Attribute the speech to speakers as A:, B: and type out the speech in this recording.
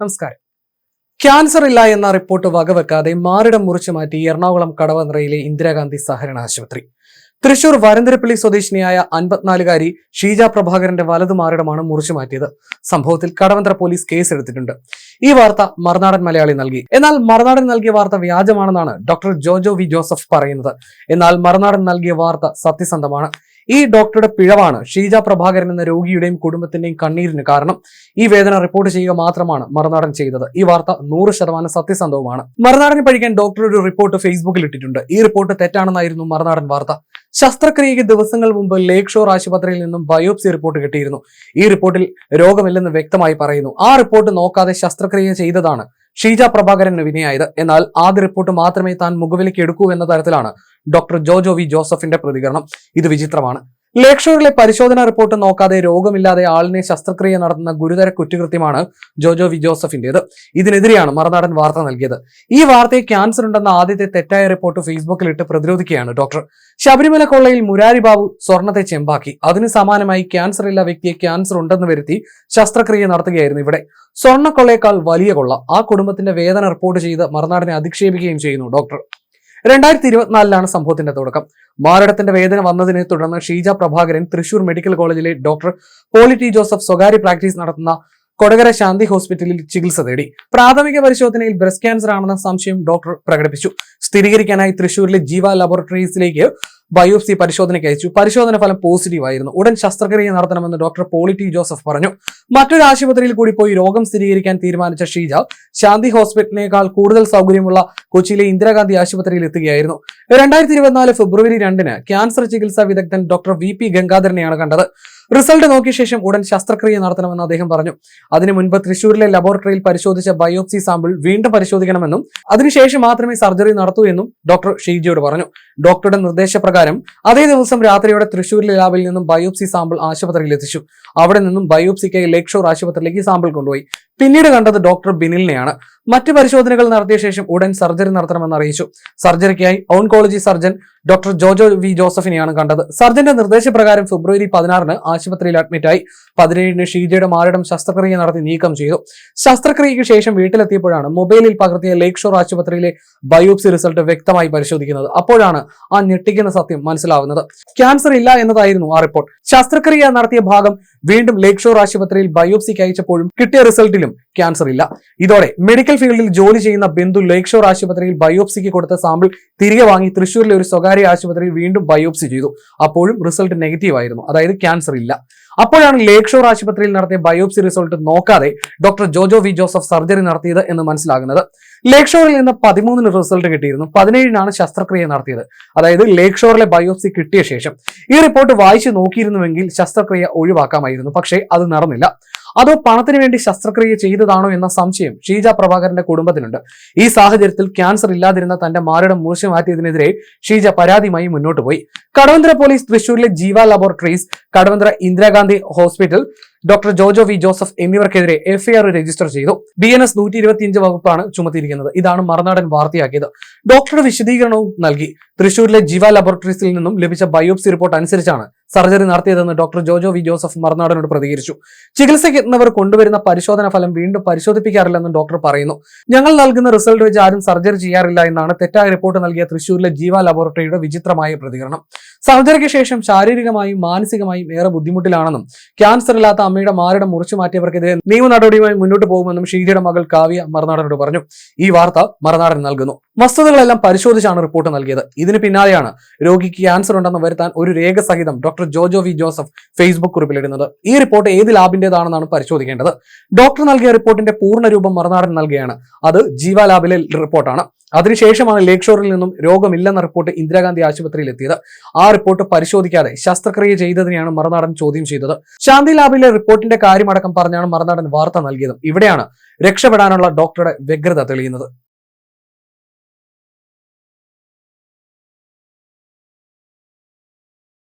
A: നമസ്കാരം. ക്യാൻസർ ഇല്ല എന്ന റിപ്പോർട്ട് വകവെക്കാതെ മാറിടം മുറിച്ചു മാറ്റി എറണാകുളം കടവന്ത്രയിലെ ഇന്ദിരാഗാന്ധി സഹകരണ ആശുപത്രി. തൃശൂർ വരന്തരപ്പള്ളി സ്വദേശിനിയായ അൻപത്തിനാലുകാരി ഷീജ പ്രഭാകരന്റെ വലതു മാറിടമാണ് മുറിച്ചു മാറ്റിയത്. സംഭവത്തിൽ കടവന്ത്ര പോലീസ് കേസെടുത്തിട്ടുണ്ട്. ഈ വാർത്ത മറുനാടൻ മലയാളി നൽകി. എന്നാൽ മറുനാടൻ നൽകിയ വാർത്ത വ്യാജമാണെന്നാണ് ഡോക്ടർ ജോജോ വി ജോസഫ് പറയുന്നത്. എന്നാൽ മറുനാടൻ നൽകിയ വാർത്ത സത്യസന്ധമാണ്. ഈ ഡോക്ടറുടെ പിഴവാണ്. ഷീജ പ്രഭാകരൻ എന്ന രോഗിയുടെയും കുടുംബത്തിന്റെയും കണ്ണീരിന് കാരണം. ഈ വേദന റിപ്പോർട്ട് ചെയ്യുക മാത്രമാണ് മറുനാടൻ ചെയ്തത്. ഈ വാർത്ത നൂറ് ശതമാനം സത്യസന്ധവുമാണ്. മറുനാടനെ പഠിക്കാൻ ഡോക്ടർ ഒരു റിപ്പോർട്ട് ഫേസ്ബുക്കിൽ ഇട്ടിട്ടുണ്ട്. ഈ റിപ്പോർട്ട് തെറ്റാണെന്നായിരുന്നു മറുനാടൻ വാർത്ത. ശസ്ത്രക്രിയയ്ക്ക് ദിവസങ്ങൾ മുമ്പ് ലേക് ഷോർ ആശുപത്രിയിൽ നിന്നും ബയോപ്സി റിപ്പോർട്ട് കിട്ടിയിരുന്നു. ഈ റിപ്പോർട്ടിൽ രോഗമില്ലെന്ന് വ്യക്തമായി പറയുന്നു. ആ റിപ്പോർട്ട് നോക്കാതെ ശസ്ത്രക്രിയ ചെയ്തതാണ്. ഷീജ പ്രഭാകരന് വിനയായത്. എന്നാൽ ആദ്യ റിപ്പോർട്ട് മാത്രമേ താൻ മുഖവിലേക്ക് എടുക്കൂ എന്ന തരത്തിലാണ് ഡോക്ടർ ജോജോ വി ജോസഫിന്റെ പ്രതികരണം. ഇത് വിചിത്രമാണ്. ലേക്ഷോറിലെ പരിശോധനാ റിപ്പോർട്ട് നോക്കാതെ രോഗമില്ലാതെ ആളിനെ ശസ്ത്രക്രിയ നടത്തുന്ന ഗുരുതര കുറ്റകൃത്യമാണ് ജോജോ വി ജോസഫിന്റേത്. ഇതിനെതിരെയാണ് മറുനാടൻ വാർത്ത നൽകിയത്. ഈ വാർത്തയെ ക്യാൻസർ ഉണ്ടെന്ന ആദ്യത്തെ തെറ്റായ റിപ്പോർട്ട് ഫേസ്ബുക്കിൽ ഇട്ട് പ്രതിരോധിക്കുകയാണ് ഡോക്ടർ. ശബരിമല കൊള്ളയിൽ മുരാരി ബാബു സ്വർണത്തെ ചെമ്പാക്കി. അതിന് സമാനമായി ക്യാൻസർ ഇല്ല വ്യക്തിയെ ക്യാൻസർ ഉണ്ടെന്ന് വരുത്തി ശസ്ത്രക്രിയ നടത്തുകയായിരുന്നു ഇവിടെ. സ്വർണക്കൊള്ളയേക്കാൾ വലിയ കൊള്ള. ആ കുടുംബത്തിന്റെ വേദന റിപ്പോർട്ട് ചെയ്ത് മറുനാടിനെ അധിക്ഷേപിക്കുകയും ചെയ്യുന്നു ഡോക്ടർ. രണ്ടായിരത്തി ഇരുപത്തിനാലിലാണ് സംഭവത്തിന്റെ തുടക്കം. മാരടത്തിന്റെ വേദന വന്നതിനെ തുടർന്ന് ഷീജ പ്രഭാകരൻ തൃശൂർ മെഡിക്കൽ കോളേജിലെ ഡോക്ടർ പോളി ടി ജോസഫ് സ്വകാര്യ പ്രാക്ടീസ് നടത്തുന്ന കൊടകര ശാന്തി ഹോസ്പിറ്റലിൽ ചികിത്സ തേടി. പ്രാഥമിക പരിശോധനയിൽ ബ്രസ്റ്റ് ക്യാൻസർ ആണെന്ന സംശയം ഡോക്ടർ പ്രകടിപ്പിച്ചു. സ്ഥിരീകരിക്കാനായി തൃശൂരിലെ ജീവ ലബോറട്ടറീസിലേക്ക് ബയോപ്സി പരിശോധനയ്ക്ക് അയച്ചു. പരിശോധന ഫലം പോസിറ്റീവ് ആയിരുന്നു. ഉടൻ ശസ്ത്രക്രിയ നടത്തണമെന്ന് ഡോക്ടർ പോളിറ്റി ജോസഫ് പറഞ്ഞു. മറ്റൊരു ആശുപത്രിയിൽ കൂടി പോയി രോഗം സ്ഥിരീകരിക്കാൻ തീരുമാനിച്ച ഷീജ ശാന്തി ഹോസ്പിറ്റലിനേക്കാൾ കൂടുതൽ സൗകര്യമുള്ള കൊച്ചിയിലെ ഇന്ദിരാഗാന്ധി ആശുപത്രിയിൽ എത്തുകയായിരുന്നു. രണ്ടായിരത്തി ഇരുപത്തിനാല് ഫെബ്രുവരി രണ്ടിന് ക്യാൻസർ ചികിത്സാ വിദഗ്ധൻ ഡോക്ടർ വി പി ഗംഗാധരനെയാണ് കണ്ടത്. റിസൾട്ട് നോക്കിയ ശേഷം ഉടൻ ശസ്ത്രക്രിയ നടത്തണമെന്ന് അദ്ദേഹം പറഞ്ഞു. അതിനു മുൻപ് തൃശൂരിലെ ലബോറട്ടറിയിൽ പരിശോധിച്ച ബയോപ്സി സാമ്പിൾ വീണ്ടും പരിശോധിക്കണമെന്നും അതിനുശേഷം മാത്രമേ സർജറി നടത്തൂ എന്നും ഡോക്ടർ ഷീജയോട് പറഞ്ഞു. ഡോക്ടറുടെ നിർദ്ദേശപ്രകാരം അതേ ദിവസം രാത്രിയോടെ തൃശൂരിലെ ലാബിൽ നിന്നും ബയോപ്സി സാമ്പിൾ ആശുപത്രിയിൽ എത്തിച്ചു. അവിടെ നിന്നും ബയോപ്സിക്കായി ലേക് ഷോർ ആശുപത്രിയിലേക്ക് സാമ്പിൾ കൊണ്ടുപോയി. പിന്നീട് കണ്ടത് ഡോക്ടർ ബിനിലിനെയാണ്. മറ്റ് പരിശോധനകൾ നടത്തിയ ശേഷം ഉടൻ സർജറി നടത്തണമെന്ന് അറിയിച്ചു. സർജറിക്കായി oncology surgeon doctor Jojo V ജോസഫിനെയാണ് കണ്ടത്. സർജന്റെ നിർദ്ദേശപ്രകാരം ഫെബ്രുവരി പതിനാറിന് ആശുപത്രിയിൽ അഡ്മിറ്റായി പതിനേഴിന് ഷീജയുടെ മാരടം ശസ്ത്രക്രിയ നടത്തി നീക്കം ചെയ്തു. ശസ്ത്രക്രിയയ്ക്ക് ശേഷം വീട്ടിലെത്തിയപ്പോഴാണ് മൊബൈലിൽ പകർത്തിയ ലേക്ക് ഷോർ ആശുപത്രിയിലെ ബയോപ്സി റിസൾട്ട് വ്യക്തമായി പരിശോധിക്കുന്നത്. അപ്പോഴാണ് ആ ഞെട്ടിക്കുന്ന സത്യം മനസ്സിലാവുന്നത്. ക്യാൻസർ ഇല്ല എന്നതായിരുന്നു ആ റിപ്പോർട്ട്. ശസ്ത്രക്രിയ നടത്തിയ ഭാഗം വീണ്ടും ലേക്ക് ഷോർ ആശുപത്രിയിൽ ബയോപ്സിക്ക് അയച്ചപ്പോഴും കിട്ടിയ റിസൾട്ടിലും ക്യാൻസർ ഇല്ല. ഇതോടെ മെഡിക്കൽ ഫീൽഡിൽ ജോലി ചെയ്യുന്ന ബന്ധു ലേക്ക് ഷോർ ആശുപത്രിയിൽ ബയോപ്സിക്ക് കൊടുത്ത സാമ്പിൾ തിരികെ വാങ്ങി തൃശൂരിലെ ഒരു സ്വകാര്യ ആശുപത്രിയിൽ വീണ്ടും ബയോപ്സി ചെയ്തു. അപ്പോഴും റിസൾട്ട് നെഗറ്റീവ് ആയിരുന്നു. അതായത് ക്യാൻസർ ഇല്ല. അപ്പോഴാണ് ലേക്ക് ഷോർ ആശുപത്രിയിൽ നടത്തിയ ബയോപ്സി റിസൾട്ട് നോക്കാതെ doctor Jojo V Joseph surgery നടത്തിയത് എന്ന് മനസ്സിലാകുന്നത്. ലേക്ക് ഷോറിൽ നിന്ന് പതിമൂന്നിന് റിസൾട്ട് കിട്ടിയിരുന്നു. പതിനേഴിനാണ് ശസ്ത്രക്രിയ നടത്തിയത്. അതായത് ലേക്ക് ഷോറിലെ ബയോപ്സി കിട്ടിയ ശേഷം. ഈ റിപ്പോർട്ട് വായിച്ചു നോക്കിയിരുന്നുവെങ്കിൽ ശസ്ത്രക്രിയ ഒഴിവാക്കാമായിരുന്നു. പക്ഷേ അത് നടന്നില്ല. അതോ പണത്തിന് വേണ്ടി ശസ്ത്രക്രിയ ചെയ്തതാണോ എന്ന സംശയം ഷീജ പ്രഭാകരന്റെ കുടുംബത്തിനുണ്ട് ഈ സാഹചര്യത്തിൽ ക്യാൻസർ ഇല്ലാതിരുന്ന തന്റെ മാരുടെ മൂർച്ച മാറ്റിയതിനെതിരെ ഷീജ പരാതിയുമായി മുന്നോട്ട് പോയി. കടവന്ത്ര പോലീസ് തൃശൂരിലെ Jeeva Laboratories Kadavanthra Indira Gandhi Hospital doctor Jojo V Joseph എന്നിവർക്കെതിരെ FIR register ചെയ്തു. ബി എൻ എസ് നൂറ്റി ഇരുപത്തിയഞ്ച് വകുപ്പാണ് ചുമത്തിയിരിക്കുന്നത്. ഇതാണ് മറുനാടൻ വാർത്തയാക്കിയത്. ഡോക്ടറുടെ വിശദീകരണവും നൽകി. തൃശൂരിലെ ജീവ ലബോറട്ടറീസിൽ നിന്നും ലഭിച്ച ബയോപ്സി റിപ്പോർട്ട് അനുസരിച്ചാണ് സർജറി നടത്തിയതെന്ന് ഡോക്ടർ ജോജോ വി ജോസഫ് മറുനാടനോട് പ്രതികരിച്ചു. ചികിത്സയ്ക്ക് എത്തുന്നവർ കൊണ്ടുവരുന്ന പരിശോധന ഫലം വീണ്ടും പരിശോധിപ്പിക്കാറില്ലെന്നും ഡോക്ടർ പറയുന്നു. ഞങ്ങൾ നൽകുന്ന റിസൾട്ട് വെച്ച് ആരും സർജറി ചെയ്യാറില്ല എന്നാണ് തെറ്റായ റിപ്പോർട്ട് നൽകിയ തൃശൂരിലെ ജീവ ലബോറട്ടറിയുടെ വിചിത്രമായ പ്രതികരണം. സർജറിക്ക് ശേഷം ശാരീരികമായും മാനസികമായും ഏറെ ബുദ്ധിമുട്ടിലാണെന്നും ക്യാൻസർ ഇല്ലാത്ത അമ്മയുടെ മാറിടം മുറിച്ചു മാറ്റിയവർക്കെതിരെ നിയമ നടപടിയുമായി മുന്നോട്ട് പോകുമെന്നും ഷീജയുടെ മകൾ കാവ്യ മറുനാടനോട് പറഞ്ഞു. ഈ വാർത്ത മറുനാടൻ നൽകുന്നു. വസ്തുതകളെല്ലാം പരിശോധിച്ചാണ് റിപ്പോർട്ട് നൽകിയത്. ഇതിന് പിന്നാലെയാണ് രോഗിക്ക് ക്യാൻസർ ഉണ്ടെന്ന് വരുത്താൻ ഒരു രേഖ സഹിതം doctor Jojo V Joseph Facebook കുറിപ്പിലിടുന്നത്. ഈ റിപ്പോർട്ട് ഏത് ലാബിന്റേതാണെന്നാണ് പരിശോധിക്കേണ്ടത്. ഡോക്ടർ നൽകിയ റിപ്പോർട്ടിന്റെ പൂർണ രൂപം മറുനാടൻ നൽകുകയാണ്. അത് ജീവ ലാബിലെ റിപ്പോർട്ടാണ്. അതിനുശേഷമാണ് ലേക്ക് ഷോറിൽ നിന്നും രോഗമില്ലെന്ന റിപ്പോർട്ട് ഇന്ദിരാഗാന്ധി ആശുപത്രിയിൽ എത്തിയത്. ആ റിപ്പോർട്ട് പരിശോധിക്കാതെ ശസ്ത്രക്രിയ ചെയ്തതിനെയാണ് മറുനാടൻ ചോദ്യം ചെയ്തത്. ശാന്തി ലാബിലെ റിപ്പോർട്ടിന്റെ കാര്യമടക്കം പറഞ്ഞാണ് മറുനാടൻ വാർത്ത നൽകിയത്. ഇവിടെയാണ് രക്ഷപ്പെടാനുള്ള ഡോക്ടറുടെ വ്യഗ്രത തെളിയുന്നത്.